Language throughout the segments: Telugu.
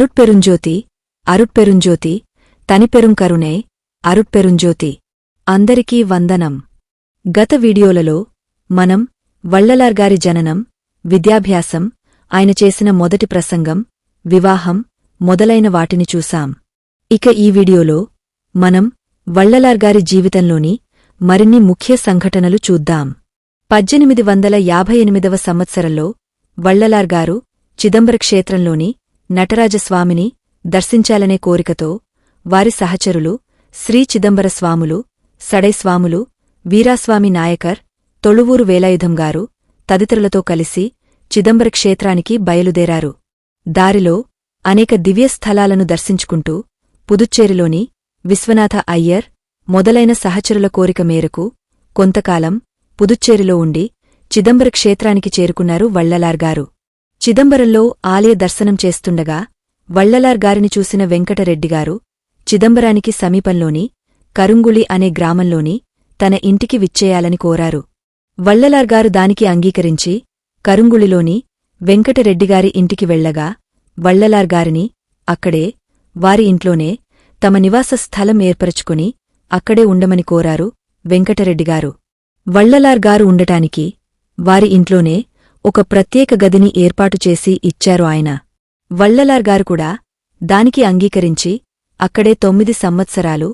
అరుட்పెరుంజ్యోతి అరుట్పెరుంజ్యోతి తనిపెరుంకరుణే అరుట్పెరుంజ్యోతి. అందరికీ వందనం. గత వీడియోలలో మనం వళ్ళలార్గారి జననం విద్యాభ్యాసం ఆయన చేసిన మొదటి ప్రసంగం వివాహం మొదలైన వాటిని చూశాం. ఇక ఈ వీడియోలో మనం వళ్ళలార్గారి జీవితంలోని మరిన్ని ముఖ్య సంఘటనలు చూద్దాం. పద్దెనిమిది వందల యాభై ఎనిమిదవ సంవత్సరంలో వళ్ళలార్గారు చిదంబర క్షేత్రంలోని నటరాజస్వామిని దర్శించాలనే కోరికతో వారి సహచరులు శ్రీ చిదంబరస్వాములు సడైస్వాములు వీరాస్వామి నాయకర్ తొళువూరు వేలాయుధంగారు తదితరులతో కలిసి చిదంబర క్షేత్రానికి బయలుదేరారు. దారిలో అనేక దివ్యస్థలాలను దర్శించుకుంటూ పుదుచ్చేరిలోని విశ్వనాథ అయ్యర్ మొదలైన సహచరుల కోరిక మేరకు కొంతకాలం పుదుచ్చేరిలో ఉండి చిదంబర క్షేత్రానికి చేరుకున్నారు వళ్ళలార్గారు చిదంబరంలో ఆలయ దర్శనం చేస్తుండగా వళ్ళలార్గారిని చూసిన వెంకటరెడ్డిగారు చిదంబరానికి సమీపంలోని కరుంగుళి అనే గ్రామంలోని తన ఇంటికి విచ్చేయాలని కోరారు. వళ్ళలార్గారు దానికి అంగీకరించి కరుంగుళిలోని వెంకటరెడ్డిగారి ఇంటికి వెళ్ళగా వళ్ళలార్గారిని అక్కడే వారి ఇంట్లోనే తమ నివాస స్థలం ఏర్పరచుకుని అక్కడే ఉండమని కోరారు వెంకటరెడ్డిగారు. వళ్ళలార్గారు ఉండటానికి వారి ఇంట్లోనే ఒక ప్రత్యేక గదిని ఏర్పాటు చేసి ఇచ్చారు ఆయన. వళ్ళలార్గారు కూడా దానికి అంగీకరించి అక్కడే తొమ్మిది సంవత్సరాలు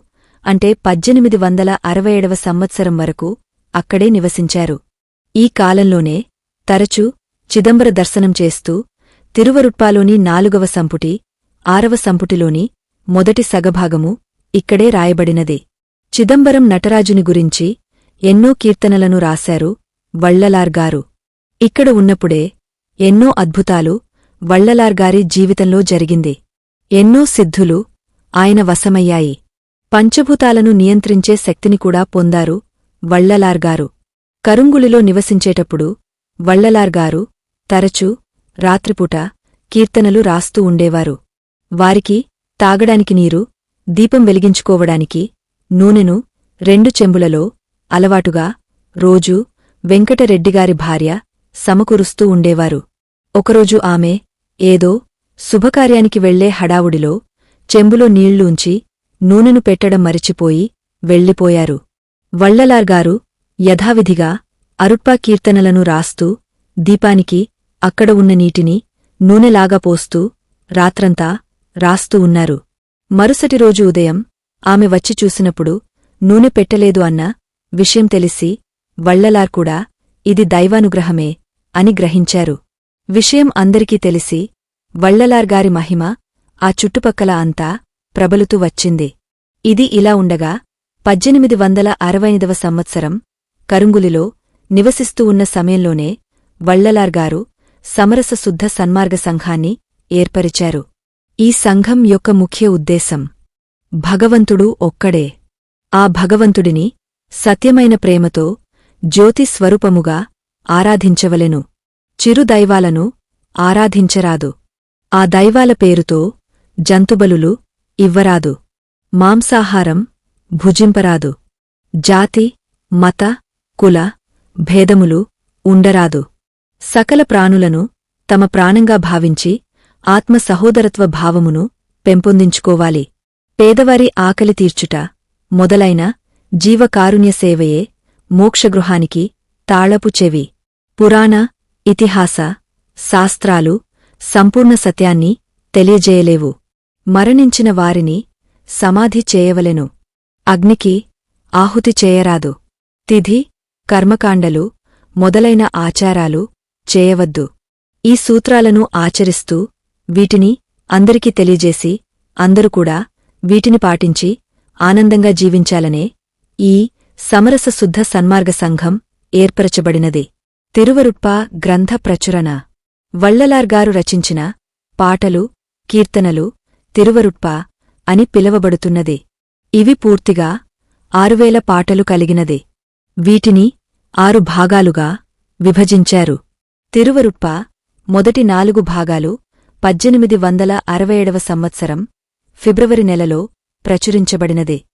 అంటే పద్దెనిమిది వందల అరవై ఏడవ సంవత్సరం వరకు అక్కడే నివసించారు. ఈ కాలంలోనే తరచూ చిదంబర దర్శనం చేస్తూ తిరువరుట్పాలోని నాలుగవ సంపుటి ఆరవ సంపుటిలోని మొదటి సగభాగము ఇక్కడే రాయబడినది. చిదంబరం నటరాజుని గురించి ఎన్నో కీర్తనలను రాశారు వళ్ళలార్గారు ఇక్కడ ఉన్నప్పుడే ఎన్నో అద్భుతాలు వళ్ళలార్గారి జీవితంలో జరిగింది. ఎన్నో సిద్ధులు ఆయన వశమయ్యాయి. పంచభూతాలను నియంత్రించే శక్తిని కూడా పొందారు వళ్ళలార్గారు కరుంగుళిలో నివసించేటప్పుడు వళ్ళలార్గారు తరచూ రాత్రిపూట కీర్తనలు రాస్తూ ఉండేవారు. వారికి తాగడానికి నీరు దీపం వెలిగించుకోవడానికి నూనెను రెండు చెంబులలో అలవాటుగా రోజూ వెంకటరెడ్డిగారి భార్య సమకూరుస్తూ ఉండేవారు. ఒకరోజు ఆమె ఏదో శుభకార్యానికి వెళ్ళే హడావుడిలో చెంబులో నీళ్ళూంచి నూనెను పెట్టడం మరిచిపోయి వెళ్ళిపోయారు. వళ్ళలార్గారు యథావిధిగా అరుట్పా కీర్తనలను రాస్తూ దీపానికి అక్కడ ఉన్న నీటిని నూనెలాగా పోస్తూ రాత్రంతా రాస్తూ ఉన్నారు. మరుసటి రోజు ఉదయం ఆమె వచ్చి చూసినప్పుడు నూనె పెట్టలేదు అన్న విషయం తెలిసి వళ్ళలార్కూడా ఇది దైవానుగ్రహమే అని గ్రహించారు. విషయం అందరికీ తెలిసి వళ్ళలార్గారి మహిమ ఆ చుట్టుపక్కల అంతా ప్రబలుతూ వచ్చింది. ఇది ఇలా ఉండగా పద్దెనిమిది వందల అరవైదవ సంవత్సరం కరుంగులిలో నివసిస్తూ ఉన్న సమయంలోనే వళ్ళలార్గారు సమరస శుద్ధ సన్మార్గ సంఘాన్ని ఏర్పరిచారు. ఈ సంఘం యొక్క ముఖ్య ఉద్దేశం భగవంతుడు ఒక్కడే. ఆ భగవంతుడిని సత్యమైన ప్రేమతో జ్యోతి స్వరూపముగా ఆరాధించవలెను. చిరుదైవాలను ఆరాధించరాదు. ఆ దైవాల పేరుతో జంతుబలులు ఇవ్వరాదు. మాంసాహారం భుజింపరాదు. జాతి మత కుల భేదములు ఉండరాదు. సకల ప్రాణులను తమ ప్రాణంగా భావించి ఆత్మ సహోదరత్వ భావమును పెంపొందించుకోవాలి. పేదవారి ఆకలి తీర్చుట మొదలైన జీవకారుణ్య సేవయే మోక్షగృహానికి తాళపు చెవి. పురాణ ఇతిహాస శాస్త్రాలు సంపూర్ణ సత్యాన్ని తెలియజేయలేవు. మరణించిన వారిని సమాధి చేయవలెను. అగ్నికి ఆహుతి చేయరాదు. తిథి కర్మకాండలు మొదలైన ఆచారాలు చేయవద్దు. ఈ సూత్రాలను ఆచరిస్తూ వీటిని అందరికీ తెలియజేసి అందరూ కూడా వీటిని పాటించి ఆనందంగా జీవించాలనే ఈ సమరస శుద్ధ సన్మార్గ సంఘం ఏర్పరచబడినది. తిరువరుప్పా గ్రంథ ప్రచురణ. వళ్ళలార్గారు రచించిన పాటలు కీర్తనలు తిరువరుట్ప అని పిలవబడుతున్నది. ఇవి పూర్తిగా ఆరువేల పాటలు కలిగినది. వీటిని ఆరు భాగాలుగా విభజించారు. తిరువరుట్ప మొదటి నాలుగు భాగాలు పద్దెనిమిది వందల అరవైఏడవ సంవత్సరం ఫిబ్రవరి నెలలో ప్రచురించబడినది.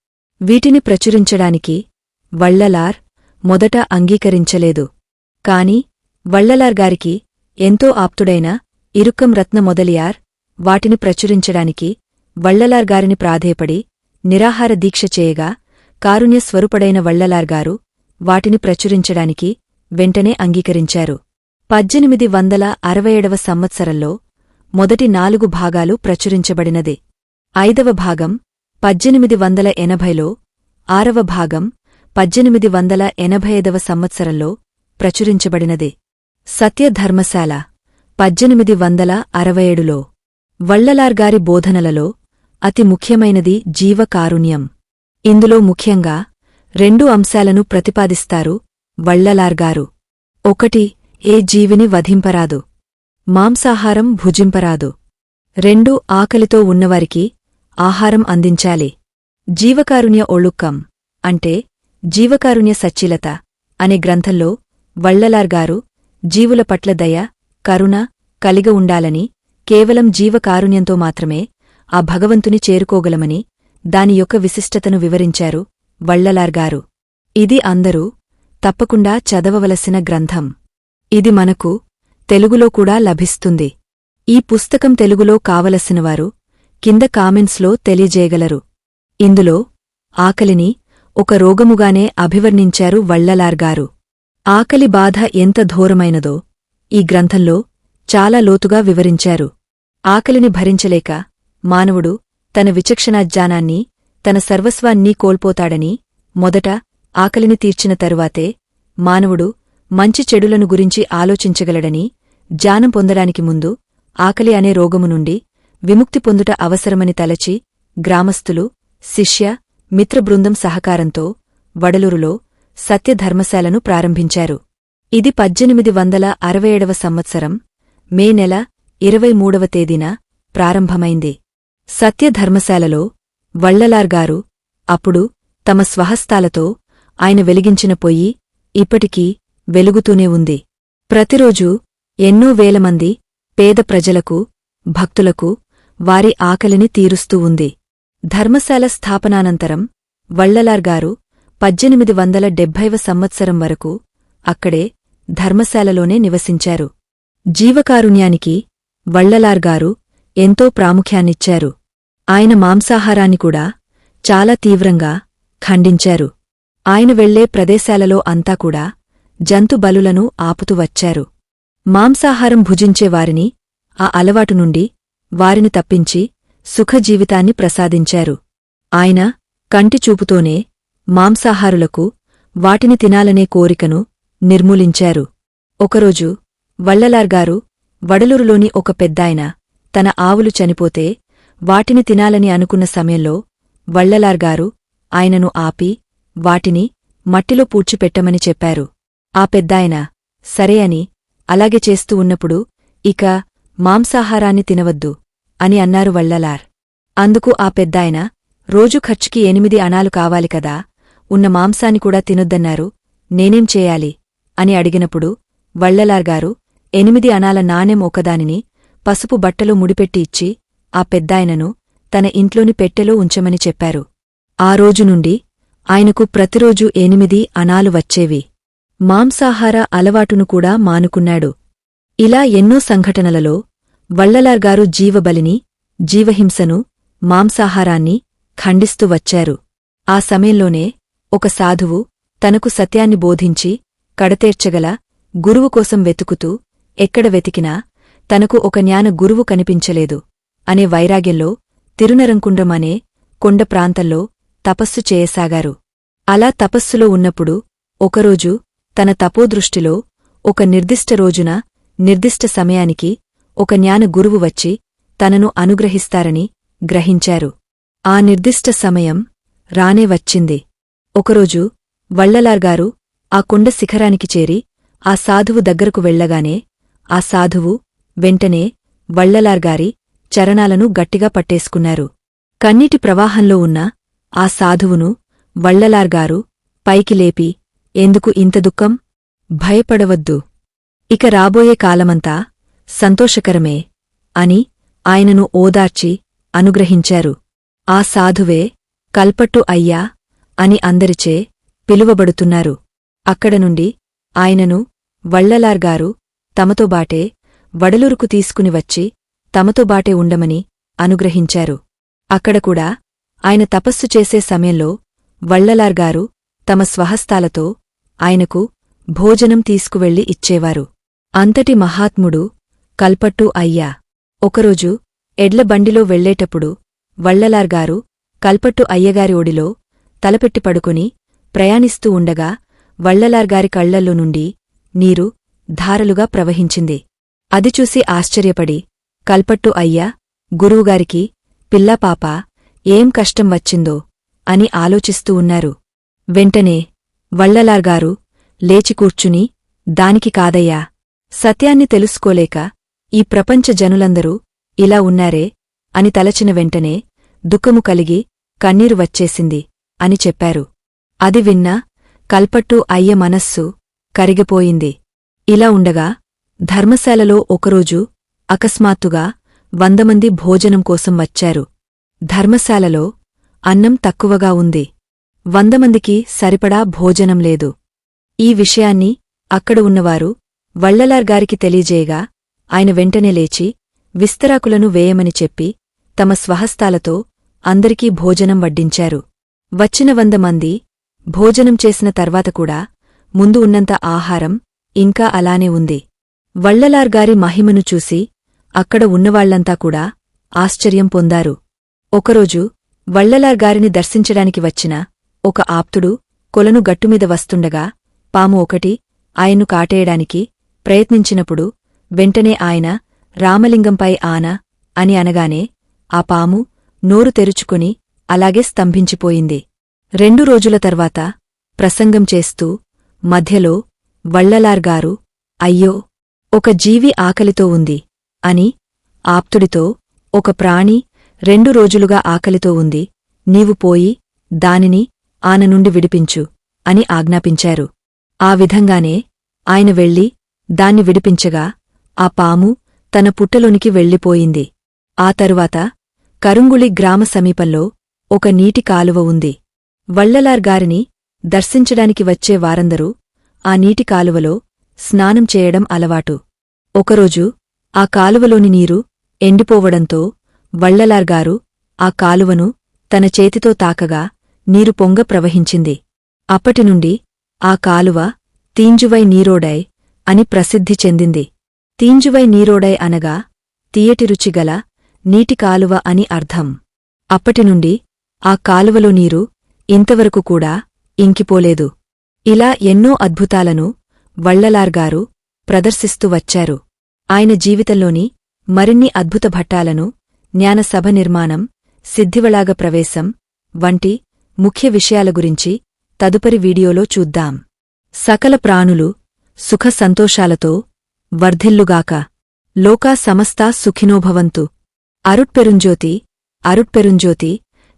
వీటిని ప్రచురించడానికి వళ్ళలార్ మొదట అంగీకరించలేదు. కాని వళ్ళలార్గారికి ఎంతో ఆప్తుడైన ఇరుక్కం రత్న మొదలియార్ వాటిని ప్రచురించడానికి వళ్ళలార్గారిని ప్రాధేయపడి నిరాహార దీక్ష చేయగా కారుణ్య స్వరూపడైన వళ్ళలార్గారు వాటిని ప్రచురించడానికి వెంటనే అంగీకరించారు. పద్దెనిమిది వందల అరవైఏడవ సంవత్సరంలో మొదటి నాలుగు భాగాలు ప్రచురించబడినది. ఐదవ భాగం పద్దెనిమిది వందల ఎనభైలో ఆరవ భాగం పద్దెనిమిది వందల ఎనభై ఐదవ సంవత్సరంలో ప్రచురించబడినది. సత్యధర్మశాల పద్దెనిమిది వందల అరవైఏడులో వళ్ళలార్గారి బోధనలలో అతి ముఖ్యమైనది జీవకారుణ్యం. ఇందులో ముఖ్యంగా రెండు అంశాలను ప్రతిపాదిస్తారు వళ్ళలార్గారు ఒకటి ఏ జీవిని వధింపరాదు? మాంసాహారం భుజింపరాదు. రెండు ఆకలితో ఉన్నవారికి ఆహారం అందించాలి. జీవకారుణ్య ఒళుక్కం అంటే జీవకారుణ్య సచ్చిలత అనే గ్రంథంలో వళ్ళలార్గారు జీవుల పట్ల దయ కరుణ కలిగ ఉండాలని కేవలం జీవకారుణ్యంతో మాత్రమే ఆ భగవంతుని చేరుకోగలమని దాని యొక్క విశిష్టతను వివరించారు వళ్ళలార్గారు ఇది అందరూ తప్పకుండా చదవవలసిన గ్రంథం. ఇది మనకు తెలుగులో కూడా లభిస్తుంది. ఈ పుస్తకం తెలుగులో కావలసినవారు కింద కామెంట్స్లో తెలియజేయగలరు. ఇందులో ఆకలిని ఒక రోగముగానే అభివర్ణించారు వళ్ళలార్గారు ఆకలి బాధ ఎంత ఘోరమైనదో ఈ గ్రంథంలో చాలా లోతుగా వివరించారు. ఆకలిని భరించలేక మానవుడు తన విచక్షణాజ్ఞానాన్ని తన సర్వస్వాన్నీ కోల్పోతాడని మొదట ఆకలిని తీర్చిన తరువాతే మానవుడు మంచి చెడులను గురించి ఆలోచించగలడని జ్ఞానం పొందడానికి ముందు ఆకలి అనే రోగము నుండి విముక్తి పొందుట అవసరమని తలచి గ్రామస్థులు శిష్య మిత్రబృందం సహకారంతో వడలూరులో సత్యధర్మశాలను ప్రారంభించారు. ఇది పద్దెనిమిది వందల అరవై ఏడవ సంవత్సరం మే నెల ఇరవై మూడవ తేదీన ప్రారంభమైంది. సత్యధర్మశాలలో వళ్ళలార్గారు అప్పుడు తమ స్వహస్తాలతో ఆయన వెలిగించిన పొయ్యి ఇప్పటికీ వెలుగుతూనే ఉంది. ప్రతిరోజూ ఎన్నో వేలమంది పేద ప్రజలకు భక్తులకు వారి ఆకలిని తీరుస్తూ ఉంది. ధర్మశాల స్థాపనానంతరం వళ్ళలార్గారు పద్దెనిమిది వందల డెబ్భైవ సంవత్సరం వరకు అక్కడే ధర్మశాలలోనే నివసించారు. జీవకారుణ్యానికి వళ్ళలార్గారు ఎంతో ప్రాముఖ్యాన్నిచ్చారు. ఆయన మాంసాహారాన్ని కూడా చాలా తీవ్రంగా ఖండించారు. ఆయన వెళ్ళే ప్రదేశాలలో అంతా కూడా జంతుబలులను ఆపుతూ వచ్చారు. మాంసాహారం భుజించేవారిని ఆ అలవాటు నుండి వారిని తప్పించి సుఖజీవితాన్ని ప్రసాదించారు. ఆయన కంటి చూపుతోనే మాంసాహారులకు వాటిని తినాలనే కోరికను నిర్మూలించారు. ఒకరోజు వళ్ళలార్గారు వడలూరులోని ఒక పెద్దాయన తన ఆవులు చనిపోతే వాటిని తినాలని అనుకున్న సమయంలో వళ్ళలార్గారు ఆయనను ఆపి వాటిని మట్టిలో పూడ్చిపెట్టమని చెప్పారు. ఆ పెద్దాయన సరే అని అలాగే చేస్తూ ఉన్నప్పుడు ఇక మాంసాహారాన్ని తినవద్దు అని అన్నారు వళ్ళలార్ అందుకు ఆ పెద్దాయన రోజు ఖర్చుకి ఎనిమిది అణాలు కావాలి కదా ఉన్న మాంసాన్ని కూడా తినొద్దన్నారు. నేనేం చేయాలి? అని అడిగినప్పుడు వళ్ళలార్గారు ఎనిమిది అణాల నాణెం ఒకదానిని పసుపు బట్టలో ముడిపెట్టి ఇచ్చి ఆ పెద్దాయనను తన ఇంట్లోని పెట్టెలో ఉంచమని చెప్పారు. ఆ రోజు నుండి ఆయనకు ప్రతిరోజూ ఎనిమిది అణాలు వచ్చేవి. మాంసాహార అలవాటును కూడా మానుకున్నాడు. ఇలా ఎన్నో సంఘటనలలో వళ్ళలార్గారు జీవబలిని జీవహింసను మాంసాహారాన్ని ఖండిస్తూ వచ్చారు. ఆ సమయంలోనే ఒక సాధువు తనకు సత్యాన్ని బోధించి కడతేర్చగల గురువు కోసం వెతుకుతూ ఎక్కడ వెతికినా తనకు ఒక జ్ఞాన గురువు కనిపించలేదు అనే వైరాగ్యంలో తిరునరంకుండ్రం అనే కొండ ప్రాంతంలో తపస్సు చేయసాగారు. అలా తపస్సులో ఉన్నప్పుడు ఒకరోజు తన తపోదృష్టిలో ఒక నిర్దిష్ట రోజున నిర్దిష్ట సమయానికి ఒక జ్ఞాన గురువు వచ్చి తనను అనుగ్రహిస్తారని గ్రహించారు. ఆ నిర్దిష్ట సమయం రానే వచ్చింది. ఒకరోజు వళ్ళలార్గారు ఆ కొండ శిఖరానికి చేరి ఆ సాధువు దగ్గరకు వెళ్ళగానే ఆ సాధువు వెంటనే వళ్ళలార్గారి చరణాలను గట్టిగా పట్టేసుకున్నారు. కన్నీటి ప్రవాహంలో ఉన్న ఆ సాధువును వళ్ళలార్గారు పైకి లేపి ఎందుకు ఇంత దుఃఖం? భయపడవద్దు. ఇక రాబోయే కాలమంతా సంతోషకరమే అని ఆయనను ఓదార్చి అనుగ్రహించారు. ఆ సాధువే కల్పట్టు అయ్యా అని అందరిచే పిలువబడుతున్నారు. అక్కడ నుండి ఆయనను వళ్ళలార్గారు తమతోబాటే వడలూరుకు తీసుకుని వచ్చి తమతోబాటే ఉండమని అనుగ్రహించారు. అక్కడ కూడా ఆయన తపస్సు చేసే సమయంలో వళ్ళలార్గారు తమ స్వహస్తాలతో ఆయనకు భోజనం తీసుకువెళ్ళి ఇచ్చేవారు. అంతటి మహాత్ముడు కల్పట్టు అయ్యా. ఒకరోజు ఎడ్ల బండిలో వెళ్ళేటప్పుడు వళ్ళలార్గారు కల్పట్టు అయ్యగారి ఒడిలో తలపెట్టి పడుకుని ప్రయాణిస్తూ ఉండగా వళ్ళలార్గారి కళ్ళల్లో నుండి నీరు ధారలుగా ప్రవహించింది. అది చూసి ఆశ్చర్యపడి కల్పట్టు అయ్యా గురువుగారికి పిల్లపాప ఏం కష్టం వచ్చిందో? అని ఆలోచిస్తూ ఉన్నారు. వెంటనే వళ్ళలార్గారు లేచి కూర్చుని దానికి కాదయ్యా సత్యాన్ని తెలుసుకోలేక ఈ ప్రపంచ జనులందరూ ఇలా ఉన్నారే? అని తలచిన వెంటనే దుఃఖము కలిగి కన్నీరు వచ్చేసింది. అని చెప్పారు. అది విన్నా కల్పట్టు అయ్య మనస్సు కరిగిపోయింది. ఇలా ఉండగా ధర్మశాలలో ఒకరోజు అకస్మాత్తుగా వందమంది భోజనం కోసం వచ్చారు. ధర్మశాలలో అన్నం తక్కువగా ఉంది. వందమందికి సరిపడా భోజనం లేదు. ఈ విషయాన్ని అక్కడ ఉన్నవారు వళ్ళలార్గారికి తెలియజేయగా ఆయన వెంటనే లేచి విస్తరాకులను వేయమని చెప్పి తమ స్వహస్తాలతో అందరికీ భోజనం వడ్డించారు. వచ్చిన వంద మంది భోజనం చేసిన తర్వాత కూడా ముందు ఉన్నంత ఆహారం ఇంకా అలానే ఉంది. వళ్ళలార్గారి మహిమను చూసి అక్కడ ఉన్నవాళ్ళంతా కూడా ఆశ్చర్యం పొందారు. ఒకరోజు వళ్ళలార్గారిని దర్శించడానికి వచ్చిన ఒక ఆప్తుడు కొలను గట్టుమీద వస్తుండగా పాము ఒకటి ఆయన్ను కాటేయడానికి ప్రయత్నించినప్పుడు వెంటనే ఆయన రామలింగంపై ఆన అని అనగానే ఆ పాము నోరు తెరుచుకుని అలాగే స్తంభించిపోయింది. రెండు రోజుల తర్వాత ప్రసంగం చేస్తూ మధ్యలో వళ్ళలార్గారు అయ్యో ఒక జీవి ఆకలితో ఉంది అని ఆప్తుడితో ఒక ప్రాణి రెండు రోజులుగా ఆకలితో ఉంది నీవు పోయి దానిని ఆన నుండి విడిపించు అని ఆజ్ఞాపించారు. ఆ విధంగానే ఆయన వెళ్ళి దాన్ని విడిపించగా ఆ పాము తన పుట్టలోనికి వెళ్ళిపోయింది. ఆ తరువాత కరుంగుళి గ్రామ సమీపంలో ఒక నీటి కాలువ ఉంది. వళ్ళలార్గారిని దర్శించడానికి వచ్చే వారందరూ ఆ నీటి కాలువలో స్నానం చేయడం అలవాటు. ఒకరోజు ఆ కాలువలోని నీరు ఎండిపోవడంతో వళ్ళలార్గారు ఆ కాలువను తన చేతితో తాకగా నీరు పొంగ ప్రవహించింది. అప్పటినుండి ఆ కాలువ తీంజువై నీరోడై అని ప్రసిద్ధి చెందింది. తీంజువై నీరోడై అనగా తీయటి రుచిగల నీటి కాలువ అని అర్థం. అప్పటినుండి ఆ కాలువలో నీరు ఇంతవరకు కూడా ఇంకిపోలేదు. ఇలా ఎన్నో అద్భుతాలను వళ్ళలార్గారు ప్రదర్శిస్తూ వచ్చారు. ఆయన జీవితంలోని మరిన్ని అద్భుత భట్టాలను జ్ఞానసభ నిర్మాణం సిద్ధివళాగ ప్రవేశం వంటి ముఖ్య విషయాల గురించి తదుపరి వీడియోలో చూద్దాం. సకల ప్రాణులు సుఖ సంతోషాలతో వర్ధిల్లుగాక. లోకా సమస్తా సుఖినోభవంతు అరుట్పెరుంజ్యోతి అరుట్పెరుంజ్యోతి